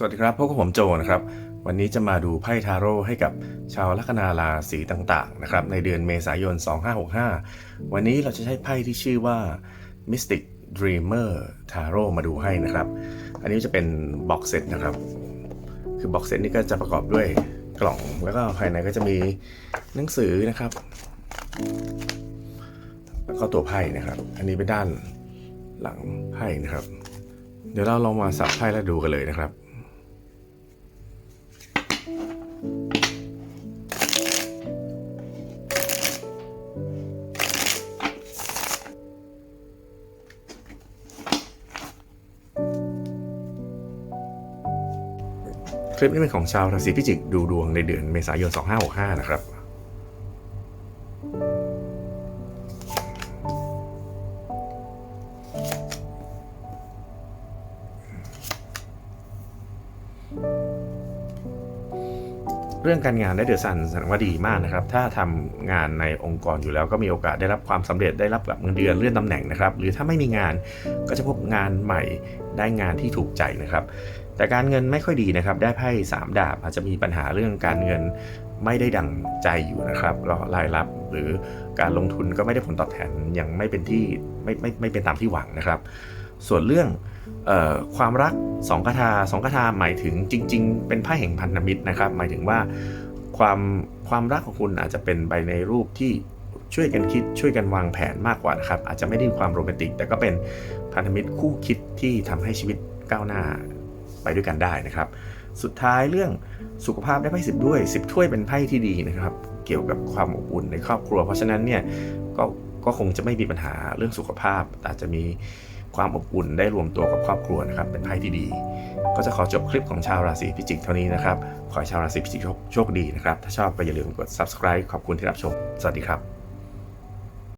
สวัสดีครับพบกับผมโจนะครับ วันนี้จะมาดูไพ่ทาโร่ให้กับชาวลัคนาราศีต่างๆนะครับในเดือนเมษายน 2565 วันนี้เราจะใช้ไพ่ที่ชื่อว่า Mystic Dreamer Tarot มาดูให้นะครับ อันนี้จะเป็นบ็อกเซตนะครับ คือบ็อกเซตนี้ก็จะประกอบด้วยกล่องแล้วก็ภายในก็จะมีหนังสือนะครับ แล้วก็ตัวไพ่นะครับ อันนี้เป็นด้านหลังไพ่นะครับ เดี๋ยวเราลองมาสับไพ่แล้วดูกันเลยนะครับ คลิปนี้เป็นของชาวราศีพิจิกดูดวงในเดือนเมษายน 2565 นะครับ เรื่องการงานได้เดือดสันแสดงว่าดีมากนะครับ ถ้าทำงานในองค์กรอยู่แล้วก็มีโอกาสได้รับความสำเร็จได้รับแบบเงินเดือนเลื่อนตำแหน่งนะครับ หรือถ้าไม่มีงานก็จะพบงานใหม่ได้งานที่ถูกใจนะครับ แต่การเงินไม่ค่อยดีนะครับ ได้ไพ่สามดาบอาจจะมีปัญหาเรื่องการเงินไม่ได้ดังใจอยู่นะครับรอรายรับหรือการลงทุนก็ไม่ได้ผลตอบแทนยังไม่เป็นที่ไม่ไม่ไม่เป็นตามที่หวังนะครับ ส่วนเรื่องออความรักสองคาถาสองคาถาหมายถึงจริง ๆ เป็นไพ่แห่งพันธมิตรนะครับ หมายถึงว่าความความรักของคุณอาจจะเป็นไปในรูปที่ช่วยกันคิดช่วยกันวางแผนมากกว่านะครับ อาจจะไม่ได้ความโรแมนติก แต่ก็เป็นพันธมิตรคู่คิดที่ทำให้ชีวิตก้าวหน้าไปด้วยกันได้นะครับ สุดท้ายเรื่องสุขภาพได้ไพ่สิบด้วยสิบถ้วยเป็นไพ่ที่ดีนะครับ เกี่ยวกับความอบอุ่นในครอบครัว เพราะฉะนั้นเนี่ยก็ก็คงจะไม่มีปัญหาเรื่องสุขภาพอาจจะมี ความอบอุ่นได้รวมตัวกับครอบครัวนะครับ เป็นไพ่ที่ดี ก็จะขอจบคลิปของชาวราศีพิจิกเท่านี้นะครับ ขอชาวราศีพิจิกโชคโชคดีนะครับ ถ้าชอบก็อย่าลืมกด subscribe ขอบคุณที่รับชม สวัสดีครับ